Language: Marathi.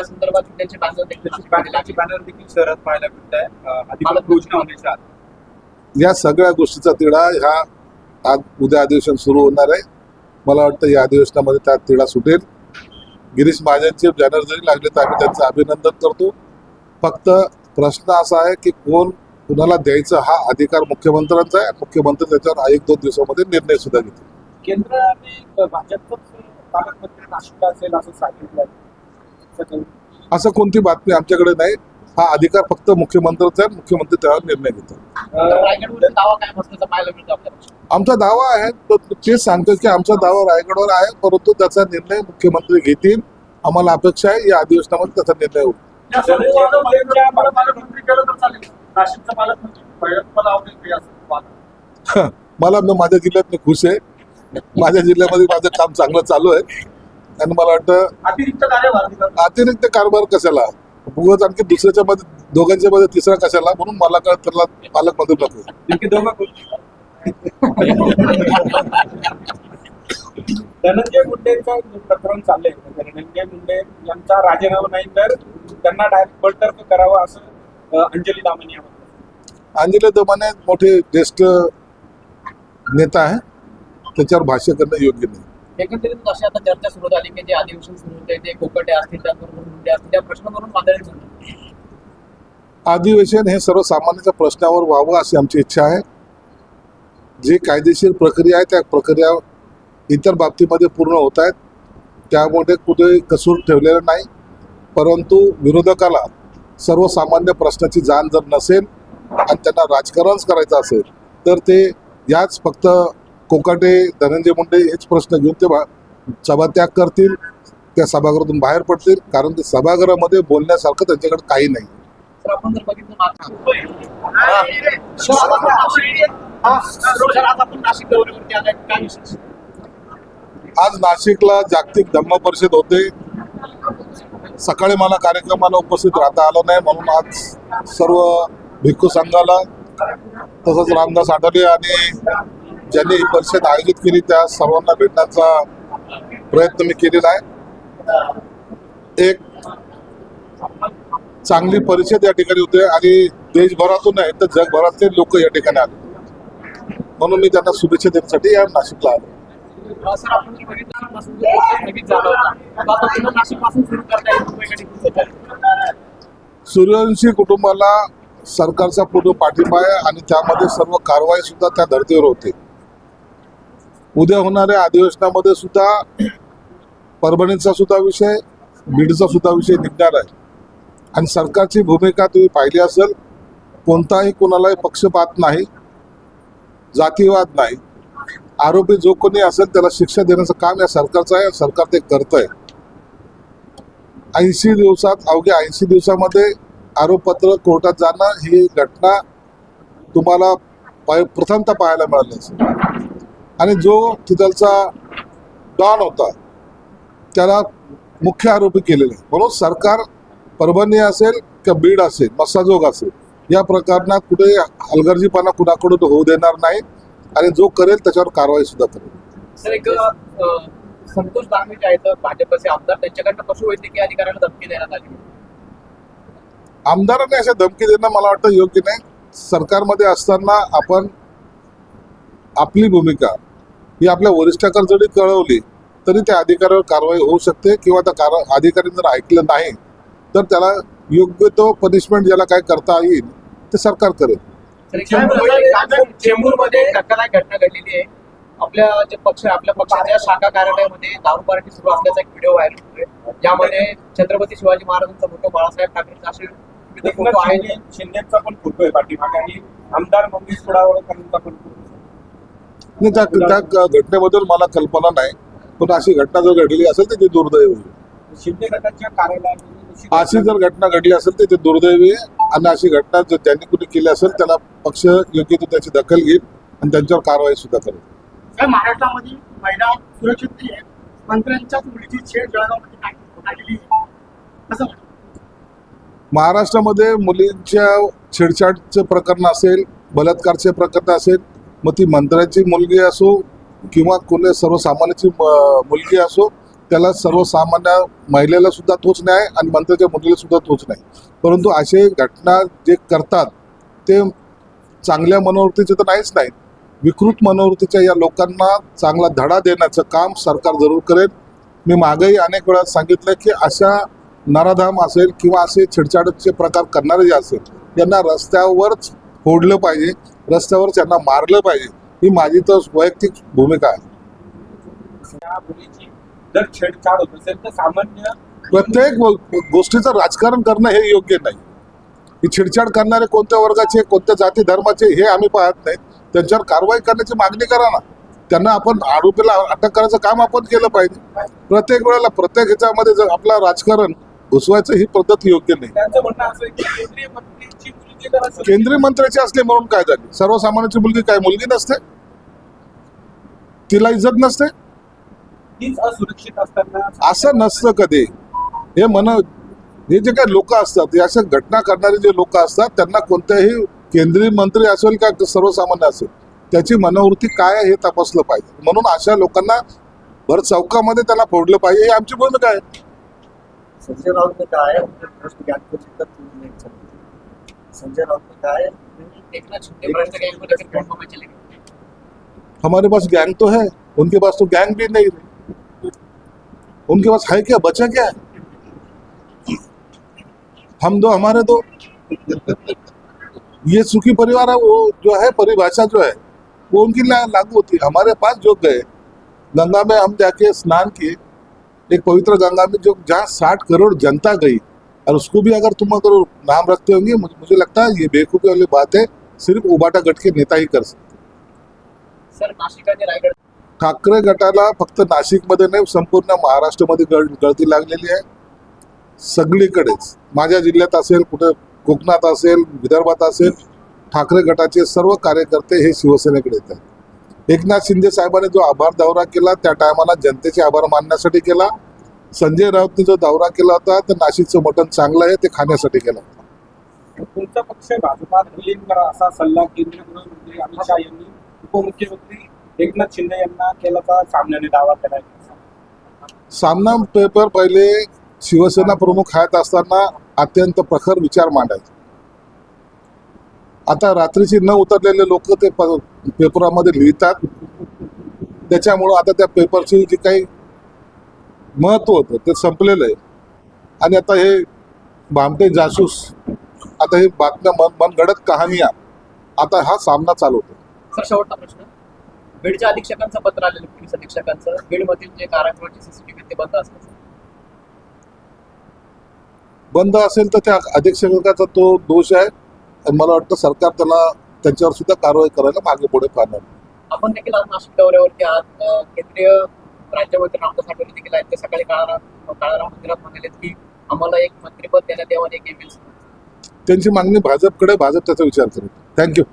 त्या संदर्भात त्यांचे बॅनर देखील बॅनरची बॅनर देखील शहरात पाहायला मिळत आहे घोषणा होण्याच्या या सगळ्या गोष्टीचा तिढा ह्या आज उद्या अधिवेशन सुरू होणार आहे. मला वाटतं या अधिवेशनामध्ये त्या तिढा सुटेल. गिरीश महाजनचे बॅनर जरी लागले तर आम्ही त्यांचं अभिनंदन करतो. फक्त प्रश्न असा आहे की कोण कुणाला द्यायचं हा अधिकार मुख्यमंत्र्यांचा आहे. मुख्यमंत्री त्याच्यावर एक दोन दिवसामध्ये निर्णय सुद्धा घेतील. केंद्राने भाजपच पालकमंत्री नाशिकला असेल असं सांगितलं असं कोणती बातमी आमच्याकडे नाही. हा अधिकार फक्त मुख्यमंत्र्याचा आहे. मुख्यमंत्री त्यावर निर्णय घेतात आपल्याला? आमचा दावा आहे. तो तेच सांगतो की आमचा दावा रायगडवर आहे. परंतु त्याचा निर्णय मुख्यमंत्री घेतील. आम्हाला अपेक्षा आहे. या अधिवेशनामध्ये त्याचा निर्णय होईल? मला माझ्या जिल्ह्यात मी खुश आहे. माझ्या जिल्ह्यामध्ये माझं काम चांगलं चालू आहे. आणि मला वाटतं अतिरिक्त कारभार कशाला? उगाच आणखी दुसऱ्याच्या मध्ये दोघांच्या मध्ये तिसरा कशाला? म्हणून मला काय त्याला नको. नेमके दोघं कोण? धनंजय मुंडेचं प्रकरण चाललंय. धनंजय मुंडे यांचा राजीनामा नाही तर त्यांना डायरेक्ट बडतर्फ करावं असं अंजली दामनी. अंजली दमाने मोठे ज्येष्ठ नेता आहे. त्याच्यावर भाष्य करणं योग्य नाही. एकंदरीत अशी आता चर्चा सुरू झाली की जे अधिवेशन सुरू होते ते कोकटे असतील त्याचबरोबर मुंडे असतील त्या प्रश्नावरून करून वादळी अधिवेशन हे सर्वसामान्यांच्या प्रश्नावर व्हावं अशी आमची इच्छा आहे. जी कायदेशीर प्रक्रिया आहे त्या प्रक्रिया इतर बाबतीमध्ये पूर्ण होत आहेत. त्यामध्ये कुठे कसूर ठेवलेलं नाही. परंतु विरोधकाला सर्वसामान्य प्रश्नाची जाण जर नसेल आणि त्यांना राजकारणच करायचं असेल तर ते याच फक्त कोकाटे धनंजय मुंडे हेच प्रश्न घेऊन ते सभात्याग करतील त्या सभागृहातून बाहेर पडतील कारण ते सभागृहामध्ये बोलण्यासारखं त्यांच्याकडे काही नाही. आज नाशिकला जागतिक धम्म परिषद होते. सकाळी मला कार्यक्रमाला उपस्थित राहता आलं नाही म्हणून आज सर्व भिक्खू संघाला तसंच रामदास आठवले आणि ज्यांनी ही परिषद आयोजित केली त्या सर्वांना भेटण्याचा प्रयत्न मी केलेला आहे. एक चांगली परिषद या ठिकाणी होते आणि देशभरातून नाही तर जगभरातले लोक या ठिकाणी आले. म्हणून मी त्यांना शुभेच्छा देण्यासाठी या नाशिकला आलो. सूर्यवंशी कुटुंबाला सरकारचा पूर्ण पाठिंबा आहे आणि त्यामध्ये सर्व कारवाई सुद्धा त्या धर्तीवर होते. उद्या होणाऱ्या अधिवेशनामध्ये सुद्धा परभणीचा सुद्धा विषय बीडचा सुद्धा विषय निघणार आहे. आणि सरकारची भूमिका तुम्ही पाहिली असेल कोणताही कोणालाही पक्षपात नाही जातीवाद नाही. आरोपी जो कोणी असेल त्याला शिक्षा देण्याचं काम या सरकारचं आहे सरकार ते करत आहे ऐंशी दिवसात अवघ्या ऐंशी दिवसामध्ये आरोपपत्र कोर्टात जाणं ही घटना तुम्हाला पाय प्रथमतः पाहायला मिळाली असेल. आणि जो तिथलचा डॉन होता त्याला मुख्य आरोपी केलेला आहे म्हणून सरकार परभणी असेल किंवा बीड असेल मस्साजोग असेल या प्रकरणात कुठे हलगर्जीपणा कुणाकडून होऊ देणार नाही आणि जो करेल त्याच्यावर कारवाई सुद्धा करेल. सर एक अं, संतोष दानवे जे आहेत भाजपचे आमदार. त्यांच्याकडनं पशुवैद्यकीय धमकी देण्यात आली? आमदारांनी अशा धमकी देणं मला वाटतं योग्य नाही. सरकारमध्ये असताना आपण आपली भूमिका ही आपल्या वरिष्ठाकडे जरी कळवली तरी त्या अधिकाऱ्यावर कारवाई होऊ शकते किंवा त्या कार अधिकाऱ्याने जर ऐकलं नाही तर त्याला योग्य तो पनिशमेंट ज्याला काय करता येईल ते सरकार करेल. चेंबूरमध्ये धक्कादायक घटना घडलेली आहे. आपल्या जे पक्ष आपल्या पक्षाच्या शाखा कार्यालयामध्ये दारू पार्टी सुरू असल्याचा एक व्हिडिओ व्हायरल होतोय. ज्यामध्ये छत्रपती शिवाजी महाराजांचा फोटो बाळासाहेब ठाकरेंचा असे फोटो शिंदे- शिंदेचा पण फोटो आहे पाठीमागे आणि आमदार मंगेश कुडावरकरांचा पण फोटो आहे. नाही त्या त्या घटनेबद्दल मला कल्पना नाही. पण अशी घटना जर घडलेली असेल तर ती दुर्दैवी शिंदे गटाच्या कार्यालयामध्ये अशी जर घटना घडली असेल तर ते दुर्दैवी आहे. आणि अशी घटना जर त्यांनी कुठे केली असेल त्याला पक्ष योग्य तो त्याची दखल घेईल आणि त्यांच्यावर कारवाई सुद्धा करेल. महाराष्ट्रामध्ये महिला सुरक्षित नाही आहे मंत्र्यांच्याच मुलीची छेड जळगावमध्ये टाक- टाकलेली आहे. कसं वाटतं? महाराष्ट्रामध्ये मुलींच्या छेडछाडचं प्रकरण असेल बलात्कारचे प्रकरण असेल मग ती मंत्र्याची मुलगी असो किंवा कोणी सर्वसामान्याची म- मुलगी असो त्याला सर्वसामान्य महिलेला सुद्धा तोच न्याय आणि मंत्र्याच्या मुलीला सुद्धा तोच नाही परंतु असे घटना जे करतात ते चांगल्या मनोवृत्तीचे तर नाहीच नाहीत. विकृत मनोवृत्तीच्या या लोकांना चांगला धडा देण्याचं काम सरकार जरूर करेल. मी मागेही अनेक वेळा सांगितलं की अशा नराधाम असेल किंवा असे छेडछाडचे प्रकार करणारे जे असेल यांना रस्त्यावरच फोडलं पाहिजे रस्त्यावरच यांना मारलं पाहिजे ही माझी तर वैयक्तिक भूमिका आहे. प्रत्येक गोष्टीचं राजकारण करणं हे योग्य नाही. ही छेडछाड करणारे कोणत्या वर्गाचे कोणत्या जाती धर्माचे हे आम्ही पाहत नाही. त्यांच्यावर कारवाई करण्याची मागणी करा ना. त्यांना आपण आरोपीला अटक करायचं काम आपण केलं पाहिजे. प्रत्येक वेळेला प्रत्येक ह्याच्यामध्ये जर आपलं राजकारण घुसवायचं ही पद्धत योग्य नाही. केंद्रीय मंत्र्याचे असले म्हणून काय झाले? सर्वसामान्याची मुलगी काय? मुलगी नसते? तिला इज्जत नसते? असं नसतं कधी. हे मन हे जे काही लोक असतात हे अशा घटना करणारे जे लोक असतात त्यांना कोणत्याही केंद्रीय मंत्री असेल का सर्वसामान्य असेल. त्याची मनोवृत्ती काय आहे हे तपासलं पाहिजे. म्हणून अशा लोकांना भर चौकामध्ये त्यांना फोडलं पाहिजे. ही आमची भूमिका आहे. संजय राउत ने हमारे पास गैंग तो है, उनके पास तो गैंग भी नहीं रही उनके पास है क्या, बचा क्या हम दो, हमारे दो। ये सुखी परिवार है, वो जो है, परिभाषा जो है, वो उनकी लागू होती है। हमारे पास जो गए, गंगा में हम जाके स्नान किए, एक पवित्र गंगा में जो जहाँ साठ करोड़ जनता गई और उसको भी अगर तुम अगर नाम रखते होंगे मुझे, लगता है ये बेवकूफ़ी वाली बात है सिर्फ उबाटा गट के नेता ही कर सकते ठाकरे गटाला फक्त नाशिकमध्ये नाही संपूर्ण महाराष्ट्रामध्ये गळ गळती लागलेली आहे. सगळीकडेच. माझ्या जिल्ह्यात असेल कुठे कोकणात असेल विदर्भात असेल ठाकरे गटाचे सर्व कार्यकर्ते हे शिवसेनेकडे येतात एकनाथ शिंदे साहेबांनी जो आभार दौरा केला त्या टायमाला जनतेचे आभार मानण्यासाठी केला. संजय राऊतने जो दौरा केला होता तर नाशिकचं मटण चांगलं आहे ते खाण्यासाठी केला. तुमचा पक्ष भाजपात विलीन करा असा सल्ला केंद्रीय गृहमंत्री अमित शहा यांनी उपमुख्यमंत्री एकनाथ शिंदे यांना केल्याचा सामन्याने दावा केला सामना पेपर पहिले शिवसेना प्रमुख हयात असताना अत्यंत प्रखर विचार मांडायचे. आता रात्रीची न उतरलेले लोक ते पेपरामध्ये लिहितात. त्याच्यामुळं आता त्या पेपरची जी काही महत्त्व होतं ते संपलेलं आहे. आणि आता हे भामटे जासूस आता हे बातम्या मन मनगडत कहानिया आता हा सामना चालू होतो. सर शेवटचा प्रश्न. बीडच्या अधीक्षकांचं पत्र आलेलं पोलीस अधीक्षकांचं. बीडमधील जे कारागृहाचे सीसीटीव्ही ते बंद असतात बंद असेल तर त्या अधीक्षकाचा तो दोष आहे. आणि मला वाटतं सरकार त्याला त्यांच्यावर सुद्धा कारवाई करायला मागे पुढे पाहणार. आपण देखील आज नाशिक दौऱ्यावरती अं, केंद्रीय राज्यमंत्री रामदास आठवले देखील आहेत. ते सकाळी काळाराम काळाराम मंदिरात म्हणाले की आम्हाला एक मंत्रीपद देण्यात यावं एक एमएलसी त्यांची मागणी भाजपकडे भाजप त्याचा विचार करेल. थँक्यू